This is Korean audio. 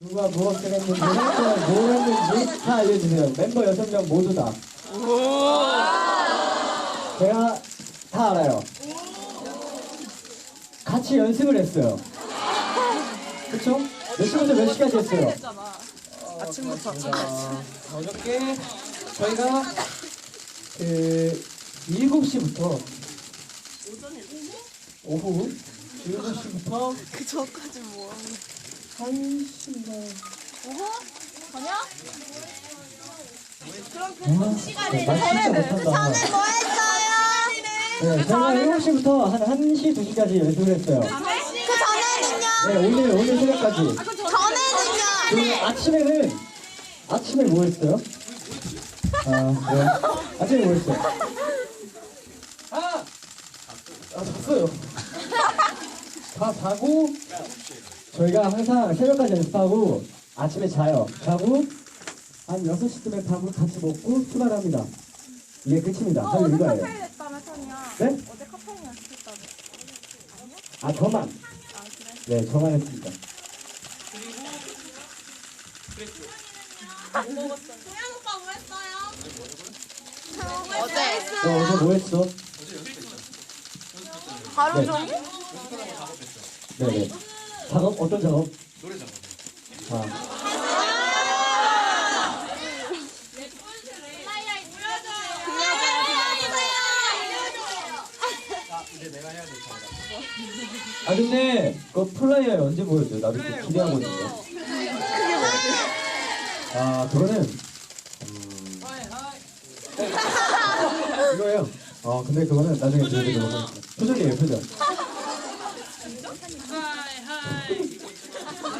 누가 무엇을 했는지, 뭘 했는지 다 알려주세요. 멤버 6명 모두 다. 제가 다 알아요. 같이 연습을 했어요. 그쵸? 몇 시부터 몇 시까지 했어요? 아침부터 어, 어저께 저희가 그 7시부터 오후 7시부터 그 전까지 뭐 1시인가 가냐? 아, 시간에 나 진짜 못한다. 뭐 했어요? 네, 저희가 7시부터 한 1시, 2시까지 연습을 했어요. 그 전에는요? 네, 오늘, 오늘 새벽까지. 전에는요? 그리고 아침에는, 아침에 뭐 했어요? 아, 네. 아침에 뭐 했어요? 아! 아, 잤어요. 다 자고, 저희가 항상 새벽까지 연습하고, 아침에 자요. 자고, 한 6시쯤에 밥을 같이 먹고 출발합니다. 이게 끝입니다. 어, 어제 이거예요. 카페인 했다며 선이야 네? 어제 카페인 연습했다며 아, 저만. 아 그래? 네, 저만 했습니다. 도현 오빠 뭐 했어요? 어제 너 어제 뭐 했어? 하루 네. 종일? 네네. 작업? 어떤 작업? 노래 작업. 아, 아 근데 그 플라이어 언제 보여줘요? 나도 좀 기대하고 있는데. 아 그거는 음... 이거예요. 아 근데 그거는 나중에 보여드리도록 하겠습니다. 표정이에요 표정. 하이 하이